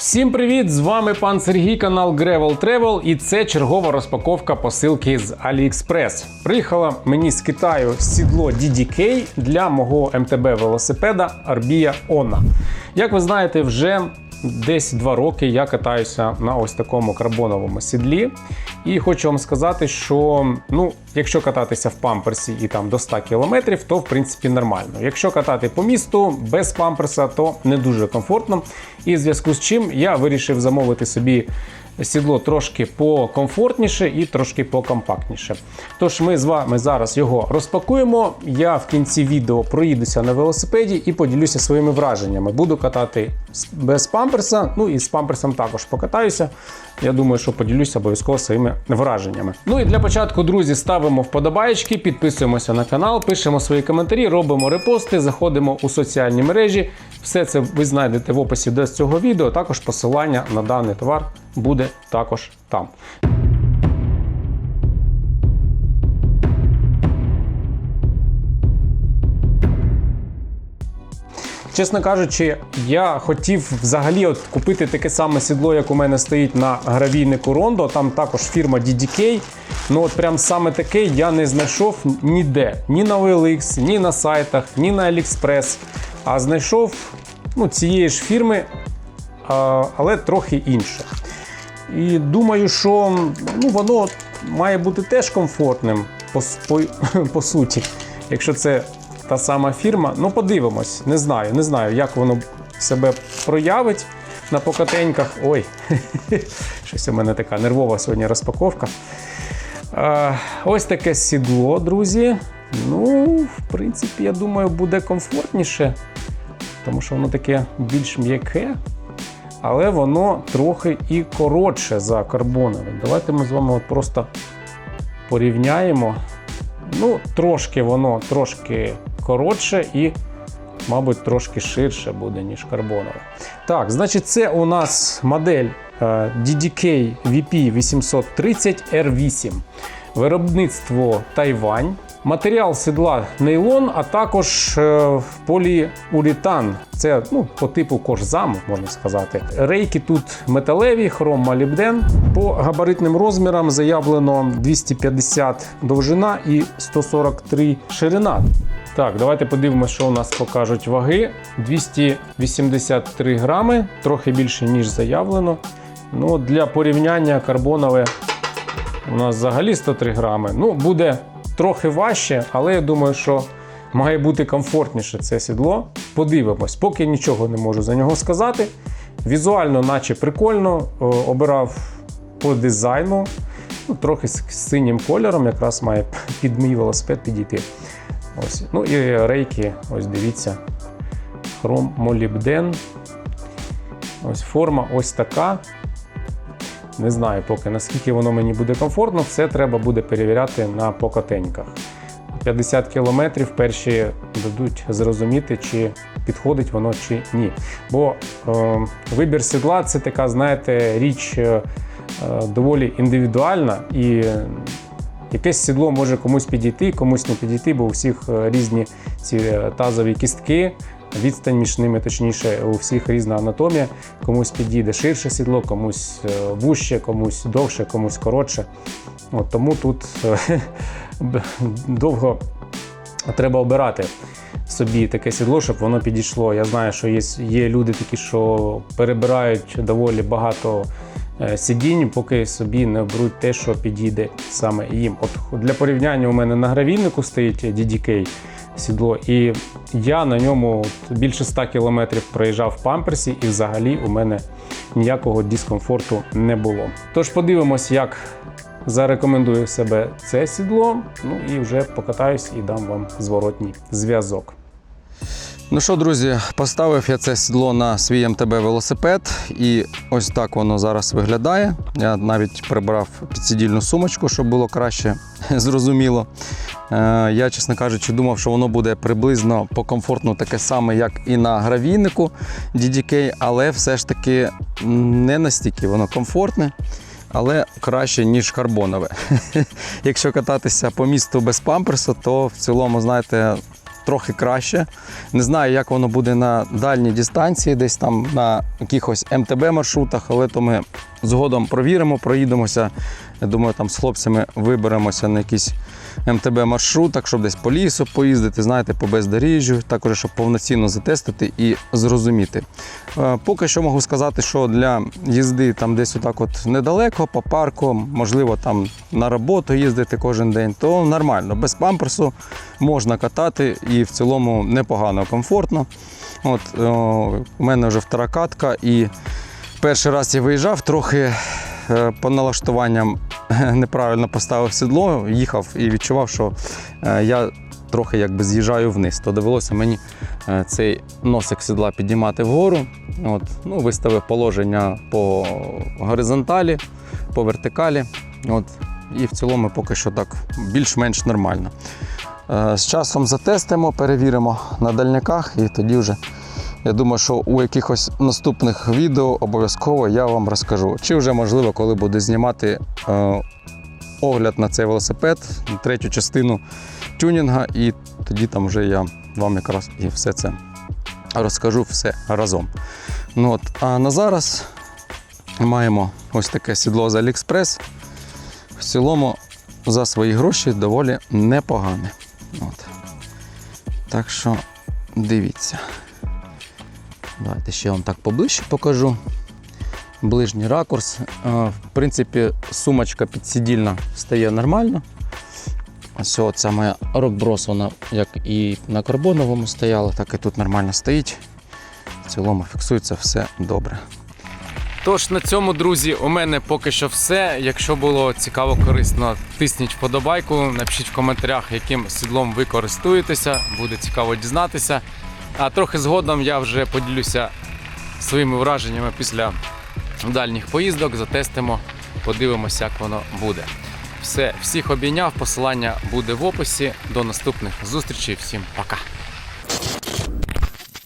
Всім привіт! З вами пан Сергій, канал Gravel Travel, і це чергова розпаковка посилки з AliExpress. Приїхала мені з Китаю сідло DDK для мого МТБ велосипеда Arbia Ona. Як ви знаєте, вже десь два роки я катаюся на ось такому карбоновому сідлі. І хочу вам сказати, що ну, якщо кататися в памперсі і там до 100 км, то в принципі нормально. Якщо катати по місту без памперса, то не дуже комфортно. І в зв'язку з чим я вирішив замовити собі сідло трошки покомфортніше і трошки покомпактніше. Тож ми з вами зараз його розпакуємо. Я в кінці відео проїдуся на велосипеді і поділюся своїми враженнями. Буду катати без памперса, ну і з памперсом також покатаюся. Я думаю, що поділюся обов'язково своїми враженнями. Ну і для початку, друзі, ставимо вподобаєчки, підписуємося на канал, пишемо свої коментарі, робимо репости, заходимо у соціальні мережі. Все це ви знайдете в описі до цього відео. Також посилання на даний товар буде також там. Чесно кажучи, я хотів взагалі от купити таке саме сідло, як у мене стоїть на гравійнику Рондо. Там також фірма DDK. Ну от прям саме таке я не знайшов ніде. Ні на OLX, ні на сайтах, ні на AliExpress. А знайшов ну, цієї ж фірми, але трохи інше. І думаю, що ну, воно має бути теж комфортним по, по, по суті. Якщо це та сама фірма, ну подивимось, не знаю, не знаю, як воно себе проявить на покатеньках. Ой, щось у мене така нервова сьогодні розпаковка. Ось таке сідло, друзі. Ну, в принципі, я думаю, буде комфортніше, тому що воно таке більш м'яке але воно трохи і коротше за карбонове. Давайте ми з вами от просто порівняємо. Ну, трошки воно трошки коротше і, мабуть, трошки ширше буде, ніж карбонове. Так, значить, це у нас модель DDK VP 830 R8. Виробництво Тайвань. Матеріал сідла нейлон, а також е, поліуретан. Це ну, по типу кожзаму, можна сказати. Рейки тут металеві, хром молібден. По габаритним розмірам заявлено 250 довжина і 143 ширина. Так, давайте подивимося, що у нас покажуть ваги. 283 грами, трохи більше, ніж заявлено. Ну, для порівняння карбонове у нас взагалі 103 грами. Ну, буде трохи важче, але я думаю, що має бути комфортніше це сідло. Подивимось, поки нічого не можу за нього сказати. Візуально, наче прикольно, обирав по дизайну, ну, трохи з синім кольором, якраз має під мій велосипед підійти. Ось. Ну і рейки, ось дивіться, хром молібден. Ось форма ось така. Не знаю поки наскільки воно мені буде комфортно, все треба буде перевіряти на покатеньках. 50 кілометрів перші дадуть зрозуміти, чи підходить воно чи ні. Бо е, вибір сідла це така, знаєте, річ е, доволі індивідуальна і якесь сідло може комусь підійти, комусь не підійти, бо у всіх е, різні ці е, тазові кістки. Відстань між ними, точніше, у всіх різна анатомія. Комусь підійде ширше сідло, комусь е, вужче, комусь довше, комусь коротше. От, тому тут довго треба обирати собі таке сідло, щоб воно підійшло. Я знаю, що є, є люди такі, що перебирають доволі багато сидінь, поки собі не оберуть те, що підійде саме їм. От для порівняння у мене на гравійнику стоїть DDK сідло, і я на ньому більше 100 кілометрів проїжджав в памперсі, і взагалі у мене ніякого дискомфорту не було. Тож подивимось, як зарекомендує себе це сідло. Ну і вже покатаюсь і дам вам зворотній зв'язок. Ну що, друзі, поставив я це сідло на свій МТБ велосипед, і ось так воно зараз виглядає. Я навіть прибрав підсидільну сумочку, щоб було краще зрозуміло. Е, Я, чесно кажучи, думав, що воно буде приблизно по комфортну таке саме, як і на гравійнику DDK, але все ж таки не настільки воно комфортне. Але краще, ніж карбонове. Якщо кататися по місту без памперсу, то в цілому, знаєте, трохи краще. Не знаю, як воно буде на дальній дистанції, десь там на якихось МТБ маршрутах, але то ми згодом провіримо, проїдемося. Я думаю, там з хлопцями виберемося на якийсь МТБ маршрутах, щоб десь по лісу поїздити, знаєте, по бездоріжжю, також щоб повноцінно затестити і зрозуміти. Е, Поки що можу сказати, що для їзди там десь отак от недалеко, по парку, можливо, там на роботу їздити кожен день, то нормально. Без памперсу можна катати і в цілому непогано, комфортно. От, у мене вже втора катка, і перший раз я виїжджав, трохи е, по налаштуванням неправильно поставив сідло, їхав і відчував, що е, я трохи якби з'їжджаю вниз. То довелося мені е, цей носик сідла піднімати вгору. От, ну, виставив положення по горизонталі, по вертикалі. От, і в цілому поки що так більш-менш нормально. З часом затестимо, перевіримо на дальняках і тоді вже. Я думаю, що у якихось наступних відео обов'язково я вам розкажу. Чи вже можливо, коли буду знімати е, огляд на цей велосипед, третю частину тюнінга, і тоді там вже я вам якраз і все це розкажу все разом. Ну, от, а на зараз маємо ось таке сідло з AliExpress. В цілому за свої гроші доволі непогане. От. Так що дивіться. Давайте ще вам так поближче покажу. Ближній ракурс. Е, В принципі, сумочка підсидільна стає нормально. Ось ця моя рокброс, вона як і на карбоновому стояла, так і тут нормально стоїть. В цілому фіксується все добре. Тож на цьому, друзі, у мене поки що все. Якщо було цікаво, корисно, тисніть вподобайку, напишіть в коментарях, яким сідлом ви користуєтеся, буде цікаво дізнатися. А трохи згодом я вже поділюся своїми враженнями після дальніх поїздок, затестимо, подивимося, як воно буде. Все, всіх обійняв, посилання буде в описі. До наступних зустрічей, всім пока.